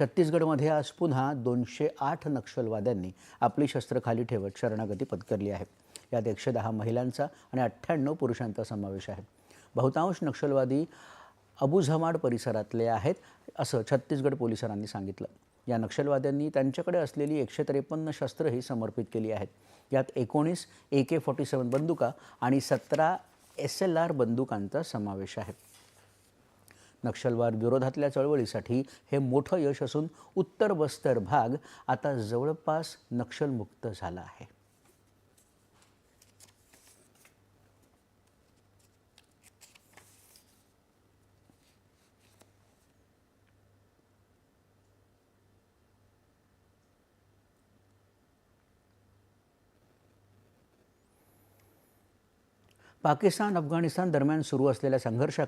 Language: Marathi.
छत्तीसगडमध्ये आज पुन्हा दोनशे आठ नक्षलवाद्यांनी आपली शस्त्र खाली ठेवत शरणागती पत्करली आहे. यात एकशे दहा महिलांचा आणि अठ्ठ्याण्णव पुरुषांचा समावेश आहे. बहुतांश नक्षलवादी अबुझमाड परिसरातले आहेत असं छत्तीसगड पोलिसांनी सांगितलं. या नक्षलवाद्यांनी त्यांच्याकडे असलेली एकशे त्रेपन्न शस्त्रही समर्पित केली आहेत. यात एकोणीस ए के फॉर्टी सेवन बंदुका आणि सतरा एस एल आर बंदुकांचा समावेश आहे. नक्षलवाद विरोधातल्या चळवळीसाठी हे मोठं यश असून उत्तर बस्तर भाग आता जवळपास नक्षलमुक्त झाला आहे. पाकिस्तान अफगाणिस्तान दरम्यान सुरू असलेल्या संघर्षात